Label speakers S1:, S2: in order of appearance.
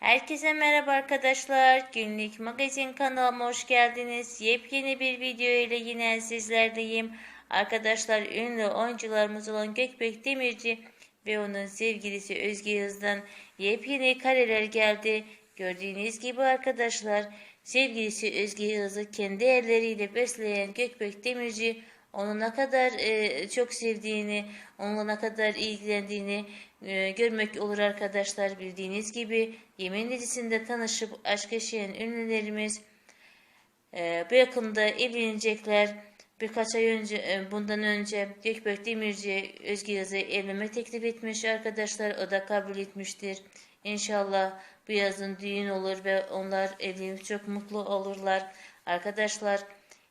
S1: Herkese merhaba arkadaşlar. Günlük magazin kanalıma hoş geldiniz. Yepyeni bir video ile yine sizlerleyim. Arkadaşlar ünlü oyuncularımız olan Gökbek Demirci ve onun sevgilisi Özge Yıldız'dan yepyeni kareler geldi. Gördüğünüz gibi arkadaşlar sevgilisi Özge Yıldız'ı kendi elleriyle besleyen Gökbek Demirci onu ne kadar e, çok sevdiğini, onunla ne kadar ilgilendiğini e, görmek olur arkadaşlar. Bildiğiniz gibi Yemin dizisinde tanışıp aşk yaşayan ünlülerimiz e, bu yakında evlenecekler. Birkaç ay önce, e, bundan önce Gökberk Demirci Özge Yazı evlenme teklif etmiş arkadaşlar. O da kabul etmiştir. İnşallah bu yazın düğün olur ve onlar evlenip çok mutlu olurlar. Arkadaşlar